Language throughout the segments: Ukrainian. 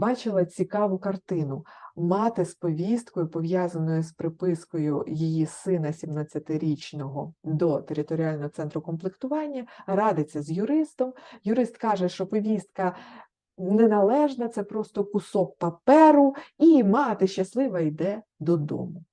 бачила цікаву картину. Мати з повісткою, пов'язаною з припискою її сина 17-річного до територіального центру комплектування, радиться з юристом. Юрист каже, що повістка неналежна, це просто кусок паперу, і мати щаслива йде додому.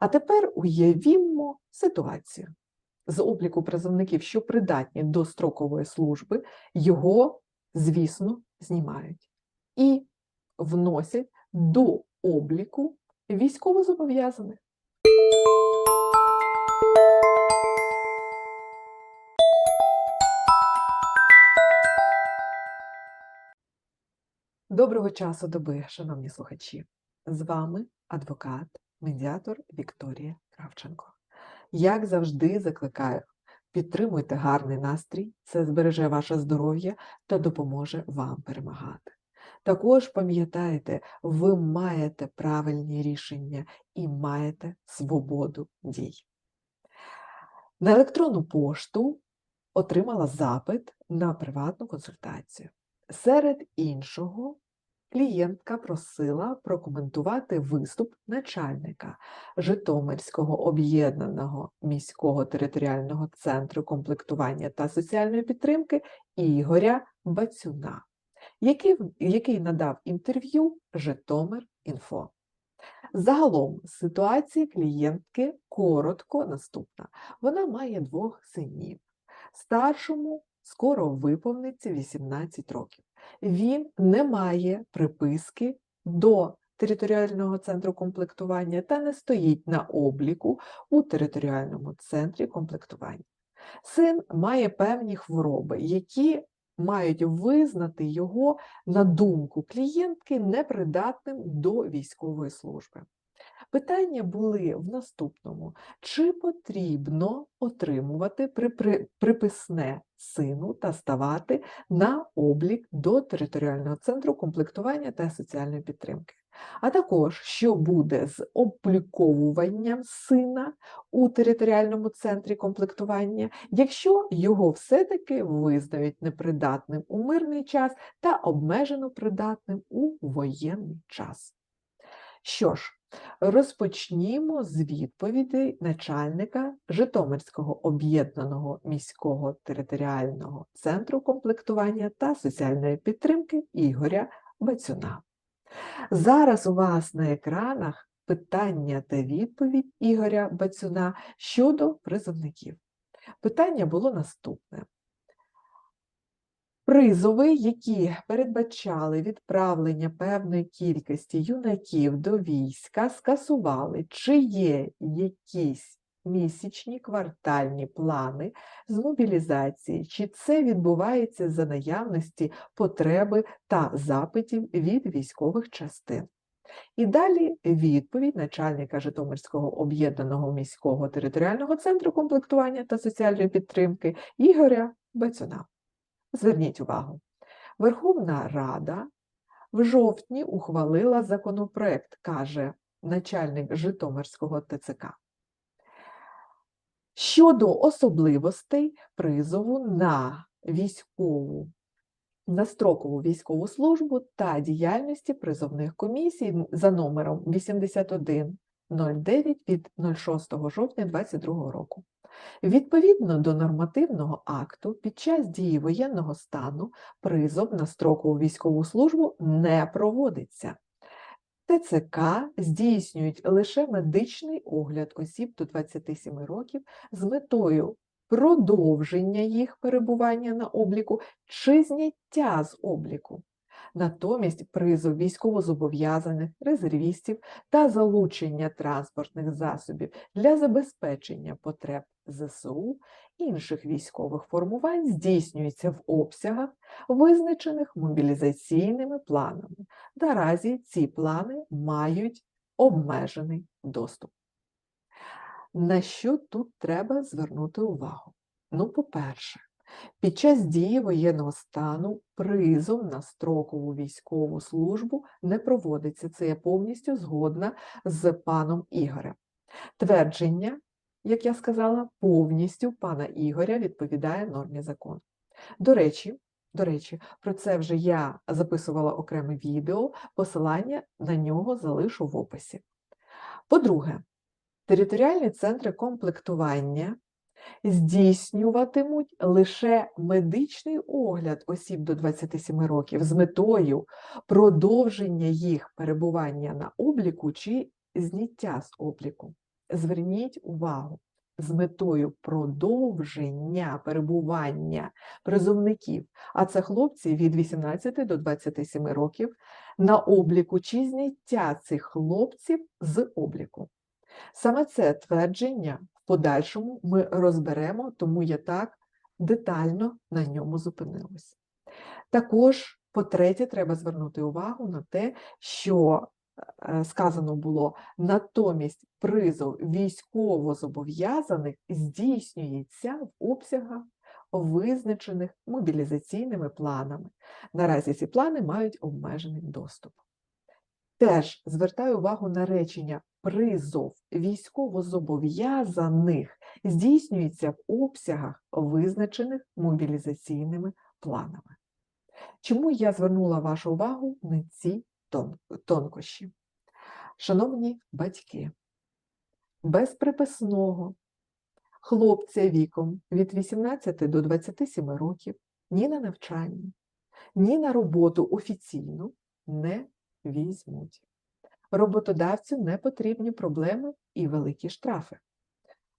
А тепер уявімо ситуацію. З обліку призовників, що придатні до строкової служби, його, звісно, знімають і вносять до обліку військовозобов'язаних. Доброго часу доби, шановні слухачі! З вами адвокат, медіатор Вікторія Кравченко. Як завжди, закликаю, підтримуйте гарний настрій, це збереже ваше здоров'я та допоможе вам перемагати. Також пам'ятайте, ви маєте правильні рішення і маєте свободу дій. На електронну пошту отримала запит на приватну консультацію. Серед іншого, клієнтка просила прокоментувати виступ начальника Житомирського об'єднаного міського територіального центру комплектування та соціальної підтримки Ігоря Бацюна, який, який надав інтерв'ю Житомир Інфо. Загалом ситуація клієнтки коротко наступна. Вона має двох синів. Старшому скоро виповниться 18 років. Він не має приписки до територіального центру комплектування та не стоїть на обліку у територіальному центрі комплектування. Син має певні хвороби, які мають визнати його, на думку клієнтки, непридатним до військової служби. Питання були в наступному: чи потрібно отримувати приписне сину та ставати на облік до територіального центру комплектування та соціальної підтримки? А також що буде з обліковуванням сина у територіальному центрі комплектування, якщо його все-таки визнають непридатним у мирний час та обмежено придатним у воєнний час. Що ж, Розпочнімо з відповідей начальника Житомирського об'єднаного міського територіального центру комплектування та соціальної підтримки Ігоря Бацюна. Зараз у вас на екранах питання та відповідь Ігоря Бацюна щодо призовників. Питання було наступне. Призови, які передбачали відправлення певної кількості юнаків до війська, скасували, чи є якісь місячні квартальні плани з мобілізації, чи це відбувається за наявності потреби та запитів від військових частин. І далі відповідь начальника Житомирського об'єднаного міського територіального центру комплектування та соціальної підтримки Ігоря Бацюна. Зверніть увагу, Верховна Рада в жовтні ухвалила законопроект, каже начальник Житомирського ТЦК. Щодо особливостей призову на військову, на строкову військову службу та діяльності призовних комісій за номером 8109 від 06 жовтня 2022 року. Відповідно до нормативного акту, під час дії воєнного стану призов на строкову військову службу не проводиться. ТЦК здійснюють лише медичний огляд осіб до 27 років з метою продовження їх перебування на обліку чи зняття з обліку. Натомість призов військовозобов'язаних, резервістів та залучення транспортних засобів для забезпечення потреб ЗСУ інших військових формувань здійснюється в обсягах, визначених мобілізаційними планами. Наразі ці плани мають обмежений доступ. На що тут треба звернути увагу? Ну, по-перше, під час дії воєнного стану призов на строкову військову службу не проводиться. Це я повністю згодна з паном Ігорем. Твердження, як я сказала, повністю пана Ігоря відповідає нормі закону. До речі, До речі, про це вже я записувала окреме відео, посилання на нього залишу в описі. По-друге, територіальні центри комплектування здійснюватимуть лише медичний огляд осіб до 27 років з метою продовження їх перебування на обліку чи зняття з обліку. Зверніть увагу, з метою продовження перебування призовників, а це хлопці від 18 до 27 років, на обліку чи зняття цих хлопців з обліку. Саме це твердження подальшому ми розберемо, тому я так детально на ньому зупинилась. Також, по-третє, треба звернути увагу на те, що е, сказано було, натомість призов військовозобов'язаних здійснюється в обсягах, визначених мобілізаційними планами. Наразі ці плани мають обмежений доступ. Теж звертаю увагу на речення призов військовозобов'язаних здійснюється в обсягах, визначених мобілізаційними планами. Чому я звернула вашу увагу на ці тонкощі? Шановні батьки, без приписного хлопця віком від 18 до 27 років ні на навчання, ні на роботу офіційну не візьмуть. Роботодавцю не потрібні проблеми і великі штрафи.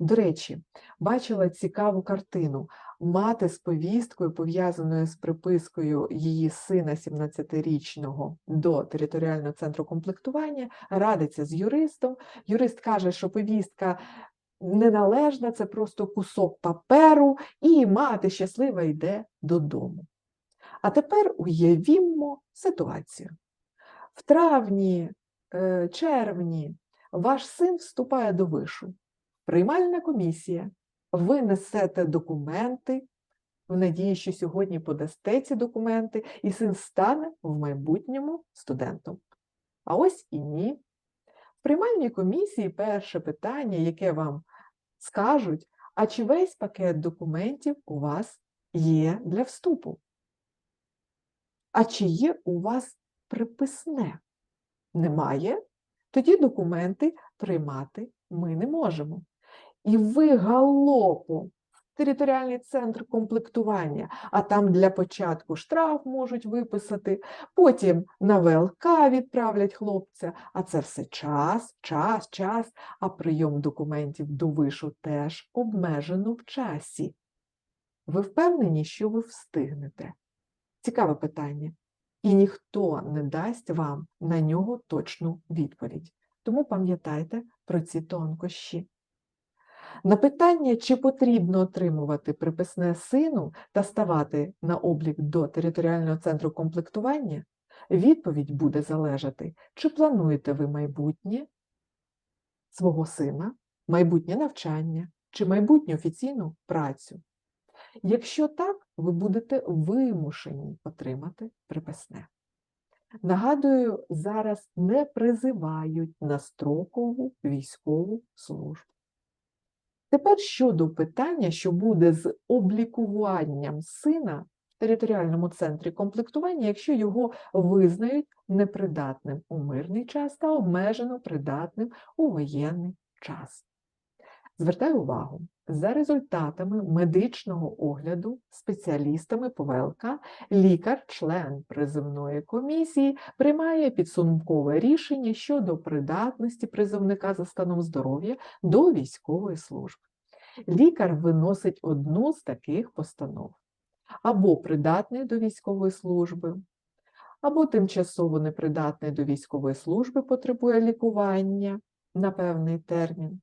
До речі, бачила цікаву картину. Мати з повісткою, пов'язаною з припискою її сина 17-річного до територіального центру комплектування, радиться з юристом. Юрист каже, що повістка неналежна, це просто кусок паперу, і мати щаслива йде додому. А тепер уявімо ситуацію. В травні, червні ваш син вступає до вишу. Приймальна комісія. Ви несете документи в надії, що сьогодні подасте ці документи, і син стане в майбутньому студентом. А ось і ні. В приймальній комісії перше питання, яке вам скажуть, а чи весь пакет документів у вас є для вступу? А чи є у вас приписне? Немає? Тоді документи приймати ми не можемо. І ви галопом територіальний центр комплектування, а там для початку штраф можуть виписати, потім на ВЛК відправлять хлопця, а це все час, час, час, а прийом документів до вишу теж обмежено в часі. Ви впевнені, що ви встигнете? Цікаве питання. І ніхто не дасть вам на нього точну відповідь. Тому пам'ятайте про ці тонкощі. На питання, чи потрібно отримувати приписне сину та ставати на облік до територіального центру комплектування, відповідь буде залежати, чи плануєте ви майбутнє свого сина, майбутнє навчання чи майбутню офіційну працю. Якщо так, ви будете вимушені отримати приписне. Нагадую, зараз не призивають на строкову військову службу. Тепер щодо питання, що буде з облікуванням сина в територіальному центрі комплектування, якщо його визнають непридатним у мирний час та обмежено придатним у воєнний час. Звертаю увагу, за результатами медичного огляду спеціалістами по ВЛК лікар, член призовної комісії, приймає підсумкове рішення щодо придатності призовника за станом здоров'я до військової служби. Лікар виносить одну з таких постанов: або придатний до військової служби, або тимчасово непридатний до військової служби потребує лікування на певний термін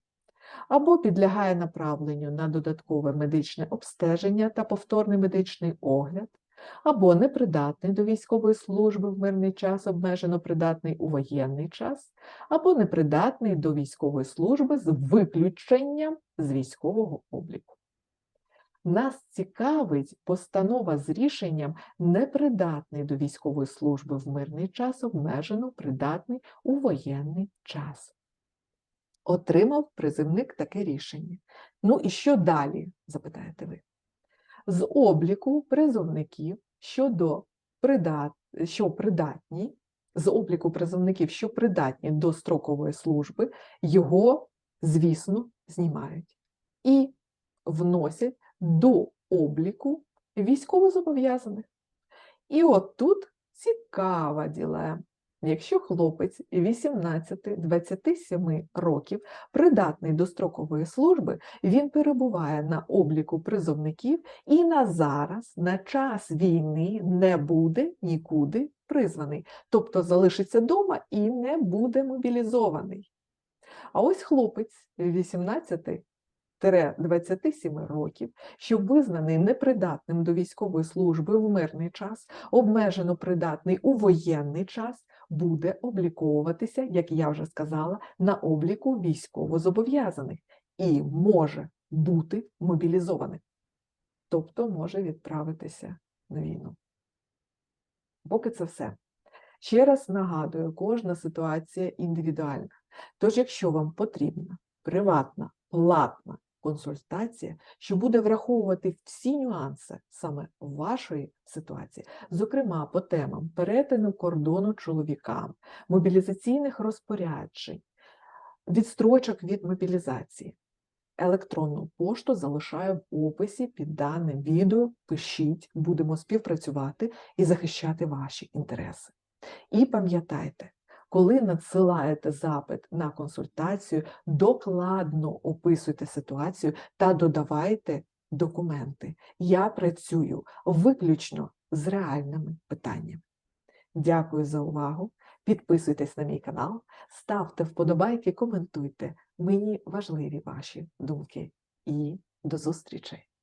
або підлягає направленню на додаткове медичне обстеження та повторний медичний огляд, або непридатний до військової служби в мирний час, обмежено придатний у воєнний час, або непридатний до військової служби з виключенням з військового обліку. Нас цікавить постанова з рішенням непридатний до військової служби в мирний час, обмежено придатний у воєнний час. Отримав призивник таке рішення. Ну і що далі, запитаєте ви? З обліку призовників щодо придат... що придатні з обліку призовників, що придатні до строкової служби, його, звісно, знімають і вносять до обліку військовозобов'язаних. І от тут цікава ділема. Якщо хлопець 18-27 років придатний до строкової служби, він перебуває на обліку призовників і на зараз, на час війни, не буде нікуди призваний, тобто залишиться вдома і не буде мобілізований. А ось хлопець 18 27 років, що визнаний непридатним до військової служби в мирний час, обмежено придатний у воєнний час, буде обліковуватися, як я вже сказала, на обліку військовозобов'язаних і може бути мобілізованим, тобто може відправитися на війну. Поки це все. Ще раз нагадую, кожна ситуація індивідуальна. Тож, якщо вам потрібна приватна, платна консультація, що буде враховувати всі нюанси саме вашої ситуації, зокрема по темам перетину кордону чоловікам, мобілізаційних розпоряджень, відстрочок від мобілізації. Електронну пошту залишаю в описі під даним відео. Пишіть, будемо співпрацювати і захищати ваші інтереси. І пам'ятайте, коли надсилаєте запит на консультацію, докладно описуйте ситуацію та додавайте документи. Я працюю виключно з реальними питаннями. Дякую за увагу. Підписуйтесь на мій канал, ставте вподобайки, коментуйте. Мені важливі ваші думки. І до зустрічі!